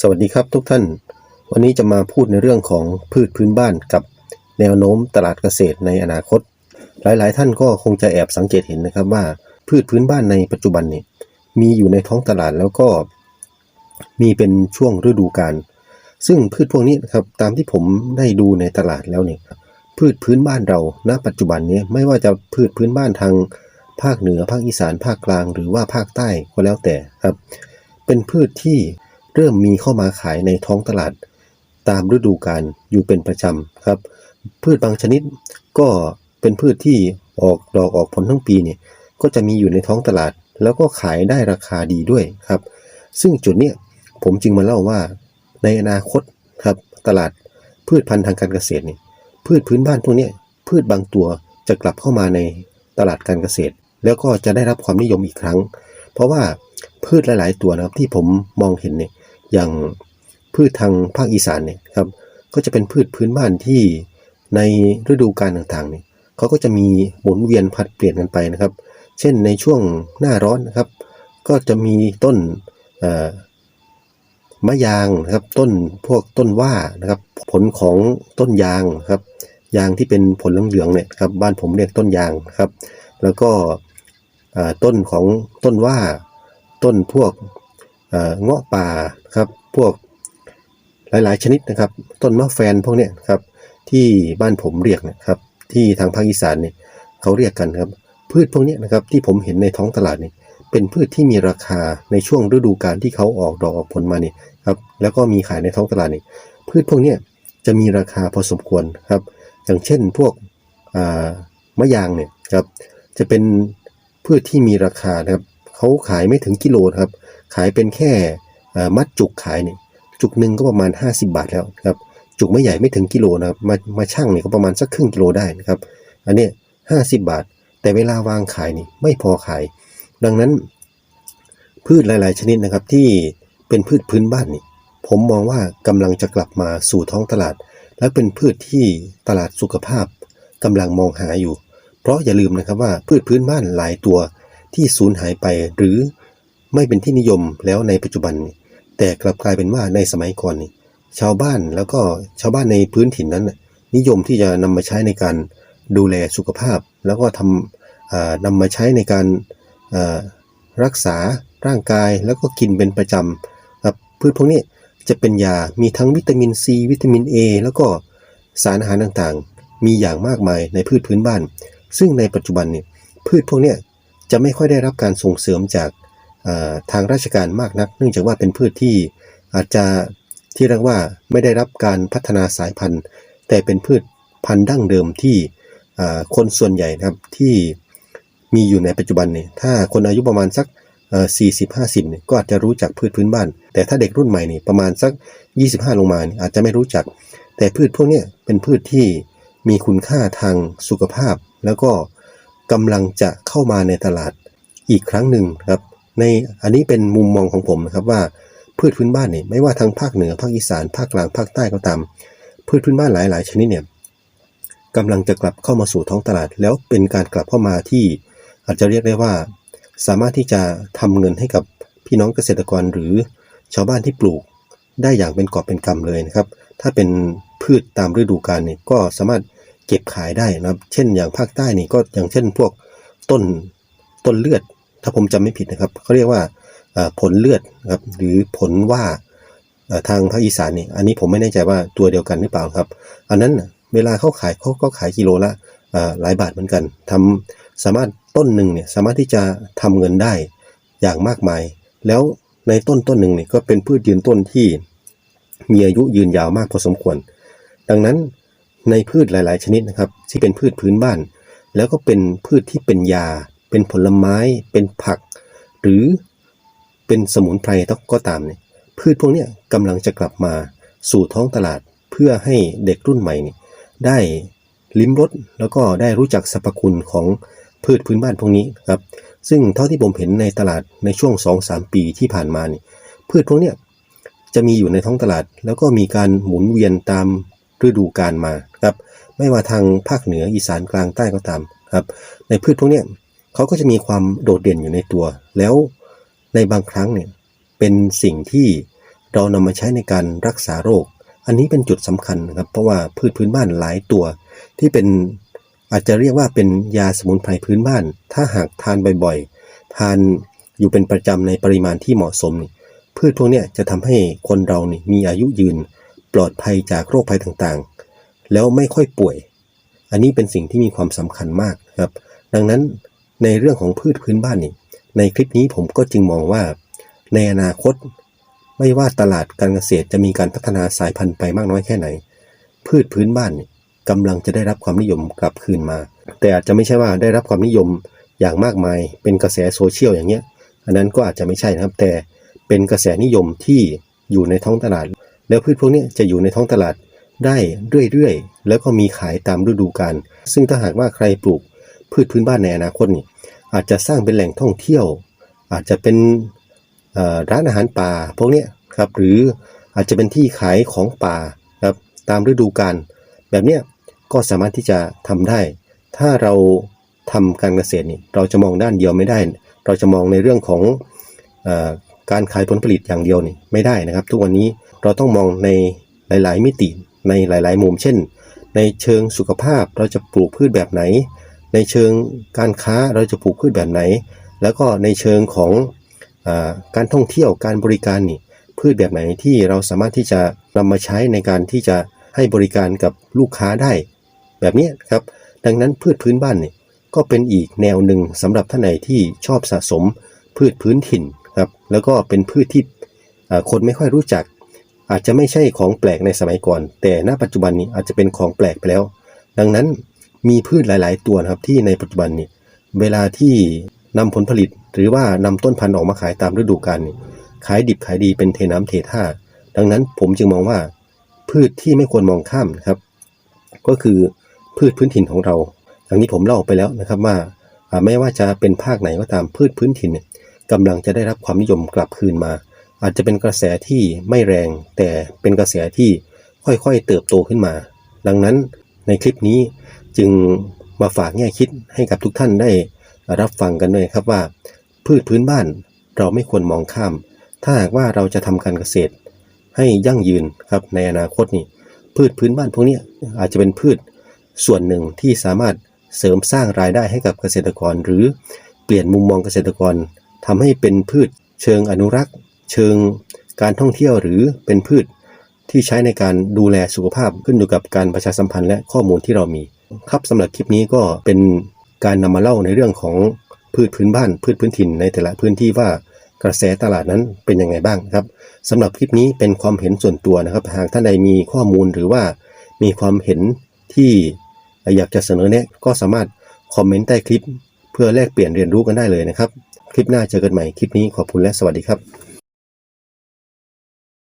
สวัสดีครับทุกท่าน วันนี้จะมาพูดในเรื่องของพืชพื้นบ้านกับแนวโน้มตลาดเกษตรในอนาคต หลาย ๆ ท่านก็คงจะแอบสังเกตเห็นนะครับว่าพืชพื้นบ้านในปัจจุบันนี้มีอยู่ในท้องตลาดแล้วก็ มีเป็นช่วงฤดูกาลซึ่งพืชพวกนี้นะครับตามที่ผมได้ดูในตลาดแล้วเนี่ยพืชพื้นบ้านเราณ ปัจจุบันนี้ไม่ว่าจะพืชพื้นบ้านทางภาคเหนือภาคอีสานภาคกลาง หรือว่าภาคใต้ก็แล้วแต่ครับ เป็นพืชที่ เริ่มมีเข้ามาขายในท้องตลาด ตามฤดูกาลอยู่เป็นประจำครับ พืชบางชนิดก็เป็นพืชที่ออกดอกออกผลทั้งปีเนี่ยก็จะมีอยู่ในท้องตลาด แล้วก็ขายได้ราคาดีด้วยครับ ซึ่งจุดเนี้ยผมจึงมาเล่าว่า ในอนาคตครับตลาดพืชพันธุ์ทางการเกษตรเนี่ยพืชพื้นบ้านพวกนี้พืชบางตัวจะกลับเข้ามาในตลาดการเกษตร แล้วก็จะได้รับความนิยมอีกครั้ง เพราะว่าพืชหลาย ๆ ตัวนะครับที่ผมมองเห็นเนี่ย อย่างพืชทางภาคอีสานเนี่ยครับก็จะเป็นพืชพื้นบ้านที่ในฤดูกาลต่างๆเนี่ยเขาก็จะมีหมุนเวียนผัดเปลี่ยนกันไปนะครับ เช่นในช่วงหน้าร้อนนะครับ ก็จะมีต้นมะยางนะครับต้นพวกต้นว่านะครับ ผลของต้นยางนะครับ ยางที่เป็นผลเหลืองๆเนี่ยครับบ้านผมเรียกต้นยางครับ แล้วก็ต้นของต้นว่าต้นพวก เงาะป่าครับพวกหลาย ๆ ชนิดนะครับ ต้นมะแฟนพวกเนี้ยครับที่บ้านผมเรียกนะครับที่ทางภาคอีสานเนี่ยเขาเรียกกันครับ พืชพวกนี้นะครับที่ผมเห็นในท้องตลาดเนี่ยเป็นพืชที่มีราคาในช่วงฤดูกาลที่เขาออกดอกออกผลมาเนี่ยครับแล้วก็มีขายในท้องตลาดเนี่ยพืชพวกนี้จะมีราคาพอสมควรครับ อย่างเช่นพวกมะยางเนี่ยครับจะเป็นพืชที่มีราคานะครับเขาขายไม่ถึงกิโลครับ ขายเป็นแค่มัดจุกขายเนี่ยจุกหนึ่งก็ประมาณ 50 บาทแล้วครับจุกไม่ใหญ่ไม่ถึงกิโลนะครับมามาชั่งเนี่ยก็ประมาณสักครึ่งกิโลได้นะครับ อันนี้ห้าสิบบาท แต่เวลาวางขายนี่ไม่พอขาย ดังนั้น พืชหลาย ๆ ชนิดนะครับที่เป็นพืชพื้นบ้านนี่ผมมองว่ากำลังจะกลับมาสู่ท้องตลาด และเป็นพืชที่ตลาดสุขภาพกำลังมองหาอยู่ เพราะอย่าลืมนะครับว่าพืชพื้นบ้านหลายตัวที่สูญหายไปหรือ ไม่เป็นที่นิยมแล้วในปัจจุบัน แต่กลับกลายเป็นว่าในสมัยก่อนชาวบ้านแล้วก็ชาวบ้านในพื้นถิ่นนั้น นิยมที่จะนำมาใช้ในการดูแลสุขภาพ แล้วก็ทำอ่านำมาใช้ในการรักษาร่างกายแล้วก็กินเป็นประจำครับพืชพวกนี้จะเป็นยา มีทั้งวิตามินซีวิตามิน A แล้วก็สารอาหารต่างๆ มีอย่างมากมายในพืชพื้นบ้าน ซึ่งในปัจจุบันเนี่ยพืชพวกนี้จะไม่ค่อยได้รับการส่งเสริมจาก ทางราชการมากนัก เนื่องจากว่าเป็นพืชที่อาจจะที่เรียกว่าไม่ได้รับการพัฒนาสายพันธุ์ แต่เป็นพืชพันธุ์ดั้งเดิมที่คนส่วนใหญ่นะครับที่มีอยู่ในปัจจุบันเนี่ยถ้าคนอายุประมาณสักสี่สิบห้าสิบเนี่ยก็อาจจะรู้จักพืชพื้นบ้าน แต่ถ้าเด็กรุ่นใหม่นี่ประมาณสัก 25 ลงมาเนี่ยอาจจะไม่รู้จัก แต่พืชพวกนี้เป็นพืชที่มีคุณค่าทางสุขภาพ แล้วก็กำลังจะเข้ามาในตลาดอีกครั้งหนึ่งครับ ในอันนี้เป็นมุมมองของผมนะครับว่าพืชพื้นบ้านเนี่ยไม่ว่าทางภาคเหนือภาคอีสานภาคกลางภาคใต้ก็ตาม พืชพื้นบ้านหลาย ๆ ชนิดเนี่ยกำลังจะกลับเข้ามาสู่ท้องตลาด แล้วเป็นการกลับเข้ามาที่อาจจะเรียกได้ว่า สามารถที่จะทำเงินให้กับพี่น้องเกษตรกรหรือชาวบ้านที่ปลูก ได้อย่างเป็นกอบเป็นกำเลยนะครับ ถ้าเป็นพืชตามฤดูกาลเนี่ยก็สามารถเก็บขายได้นะครับ เช่นอย่างภาคใต้นี่ก็อย่างเช่นพวกต้นต้นเลือด ถ้าผมจำไม่ผิดนะครับเขาเรียกว่าผลเลือดครับหรือผลว่าทางภาคอีสานนี่อันนี้ผมไม่แน่ใจว่าตัวเดียวกันหรือเปล่าครับ อันนั้นเวลาเขาขายเขาก็ขายกิโลละหลายบาทเหมือนกันทำสามารถต้นหนึ่งเนี่ยสามารถที่จะทำเงินได้อย่างมากมาย แล้วในต้นต้นหนึ่งเนี่ยก็เป็นพืชยืนต้นที่มีอายุยืนยาวมากพอสมควร ดังนั้นในพืชหลาย ๆ ชนิดนะครับที่เป็นพืชพื้นบ้าน แล้วก็เป็นพืชที่เป็นยา เป็นผลไม้ เป็นผัก หรือเป็นสมุนไพรก็ตามเนี่ยพืชพวกนี้กำลังจะกลับมาสู่ท้องตลาดเพื่อให้เด็กรุ่นใหม่เนี่ยได้ลิ้มรสแล้วก็ได้รู้จักสรรพคุณของพืชพื้นบ้านพวกนี้ครับ ซึ่งเท่าที่ผมเห็นในตลาดในช่วง 2-3 ปีที่ผ่านมาเนี่ยพืชพวกนี้จะมีอยู่ในท้องตลาด แล้วก็มีการหมุนเวียนตามฤดูกาลมาครับ ไม่ว่าทางภาคเหนืออีสานกลางใต้ก็ตามครับ ในพืชพวกนี้ เขาก็จะมีความโดดเด่นอยู่ในตัว แล้วในบางครั้งเนี่ยเป็นสิ่งที่เรานำมาใช้ในการรักษาโรค อันนี้เป็นจุดสำคัญนะครับ เพราะว่าพืชพื้นบ้านหลายตัว ที่เป็นอาจจะเรียกว่าเป็นยาสมุนไพรพื้นบ้าน ถ้าหากทานบ่อยๆ ทานอยู่เป็นประจำในปริมาณที่เหมาะสม พืชพวกนี้จะทำให้คนเรานี่มีอายุยืน ปลอดภัยจากโรคภัยต่างๆ แล้วไม่ค่อยป่วย อันนี้เป็นสิ่งที่มีความสำคัญมากครับ ดังนั้น ในเรื่องของพืชพื้นบ้านนี่ในคลิปนี้ผมก็จึงมองว่า ในอนาคต ไม่ว่าตลาดการเกษตรจะมีการพัฒนาสายพันธุ์ไปมากน้อยแค่ไหน พืชพื้นบ้านนี่กำลังจะได้รับความนิยมกลับคืนมา แต่อาจจะไม่ใช่ว่าได้รับความนิยมอย่างมากมาย เป็นกระแสโซเชียลอย่างเงี้ย อันนั้นก็อาจจะไม่ใช่นะครับ แต่เป็นกระแสนิยมที่อยู่ในท้องตลาด แล้วพืชพวกนี้จะอยู่ในท้องตลาดได้เรื่อยๆ แล้วก็มีขายตามฤดูกาล ซึ่งถ้าหากว่าใครปลูกพืชพื้นบ้านในอนาคตนี่ อาจจะสร้างเป็นแหล่งท่องเที่ยว อาจจะเป็นร้านอาหารป่าพวกนี้ครับหรืออาจจะเป็นที่ขายของป่าครับตามฤดูกาลแบบเนี้ยก็สามารถที่จะทำได้ ถ้าเราทำการเกษตรนี่เราจะมองด้านเดียวไม่ได้ เราจะมองในเรื่องของอการขายผลผลิตอย่างเดียวนี่ไม่ได้นะครับ ทุกวันนี้เราต้องมองในหลาย ๆ มิติในหลาย ๆ มุมเช่น ในเชิงสุขภาพเราจะปลูกพืชแบบไหน ในเชิงการค้าเราจะปลูกพืชแบบไหน แล้วก็ในเชิงของอการท่องเที่ยวการบริการนี่พืชแบบไหนที่เราสามารถที่จะนำมาใช้ในการที่จะให้บริการกับลูกค้าได้ แบบนี้ครับ ดังนั้นพืชพื้นบ้านนี่ก็เป็นอีกแนวหนึ่งสำหรับท่านไหนที่ชอบสะสมพืชพื้นถิ่นครับแล้วก็เป็นพืชที่คนไม่ค่อยรู้จัก อาจจะไม่ใช่ของแปลกในสมัยก่อน แต่ณปัจจุบันนี้อาจจะเป็นของแปลกไปแล้ว ดังนั้น มีพืชหลาย ๆ ตัวนะครับที่ในปัจจุบันนี้เวลาที่นำผลผลิต หรือว่านำต้นพันธุ์ออกมาขายตามฤดูกาลขายดิบขายดีเป็นเทน้ำเทท่า ดังนั้นผมจึงมองว่า พืชที่ไม่ควรมองข้ามนะครับ ก็คือพืชพื้นถิ่นของเราอย่างที่ผมเล่าไปแล้วนะครับว่าไม่ว่าจะเป็นภาคไหนก็ตามพืชพื้นถิ่นเนี่ยกำลังจะได้รับความนิยมกลับคืนมา อาจจะเป็นกระแสที่ไม่แรง แต่เป็นกระแสที่ค่อยๆเติบโตขึ้นมา ดังนั้นในคลิปนี้ จึงมาฝากแง่คิดให้กับทุกท่านได้รับฟังกันด้วยครับว่า พืชพื้นบ้านเราไม่ควรมองข้าม ถ้าหากว่าเราจะทำการเกษตร ให้ยั่งยืนครับในอนาคตนี่พืชพื้นบ้านพวกนี้อาจจะเป็นพืชส่วนหนึ่งที่สามารถเสริมสร้างรายได้ให้กับเกษตรกร หรือเปลี่ยนมุมมองเกษตรกรทำให้เป็นพืชเชิงอนุรักษ์ เชิงการท่องเที่ยวหรือเป็นพืชที่ใช้ในการดูแลสุขภาพขึ้นอยู่กับการประชาสัมพันธ์และข้อมูลที่เรามี ครับสำหรับคลิปนี้ก็เป็นการนำมาเล่าในเรื่องของพืชพื้นบ้าน พืชพื้นถิ่นในแต่ละพื้นที่ว่ากระแสตลาดนั้นเป็นยังไงบ้างครับสำหรับคลิปนี้เป็นความเห็นส่วนตัวนะครับ หากท่านใดมีข้อมูลหรือว่ามีความเห็นที่อยากจะเสนอแนะก็สามารถคอมเมนต์ใต้คลิป เพื่อแลกเปลี่ยนเรียนรู้กันได้เลยนะครับ คลิปหน้าเจอกันใหม่คลิปนี้ขอบคุณและสวัสดีครับ